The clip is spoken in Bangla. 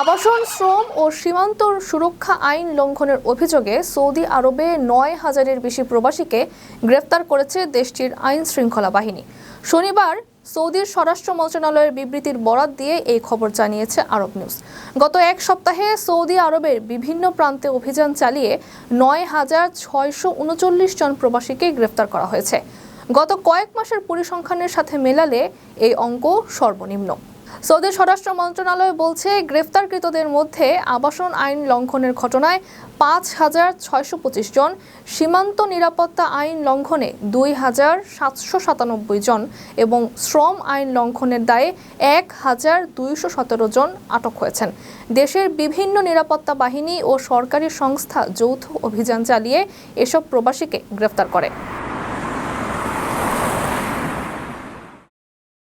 আবাসন, শ্রম ও সীমান্ত সুরক্ষা আইন লঙ্ঘনের অভিযোগে সৌদি আরবে নয় হাজারের বেশি প্রবাসীকে গ্রেফতার করেছে দেশটির আইন শৃঙ্খলা বাহিনী। শনিবার সৌদির স্বরাষ্ট্র মন্ত্রণালয়ের বিবৃতির বরাত দিয়ে এই খবর জানিয়েছে আরব নিউজ। গত এক সপ্তাহে সৌদি আরবের বিভিন্ন প্রান্তে অভিযান চালিয়ে নয় হাজার ছয়শো উনচল্লিশ জন প্রবাসীকে গ্রেফতার করা হয়েছে। গত কয়েক মাসের পরিসংখ্যানের সাথে মেলালে এই অঙ্ক সর্বনিম্ন। সৌদি স্বরাষ্ট্র মন্ত্রণালয় বলছে, গ্রেফতারকৃতদের মধ্যে আবাসন আইন লঙ্ঘনের ঘটনায় পাঁচ হাজার ছয়শো পঁচিশ জন, সীমান্ত নিরাপত্তা আইন লঙ্ঘনে দুই হাজার সাতশো সাতানব্বই জন এবং শ্রম আইন লঙ্ঘনের দায়ে এক হাজার দুইশো সতেরো জন আটক হয়েছেন। দেশের বিভিন্ন নিরাপত্তা বাহিনী ও সরকারি সংস্থা যৌথ অভিযান চালিয়ে এসব প্রবাসীকে গ্রেফতার করে।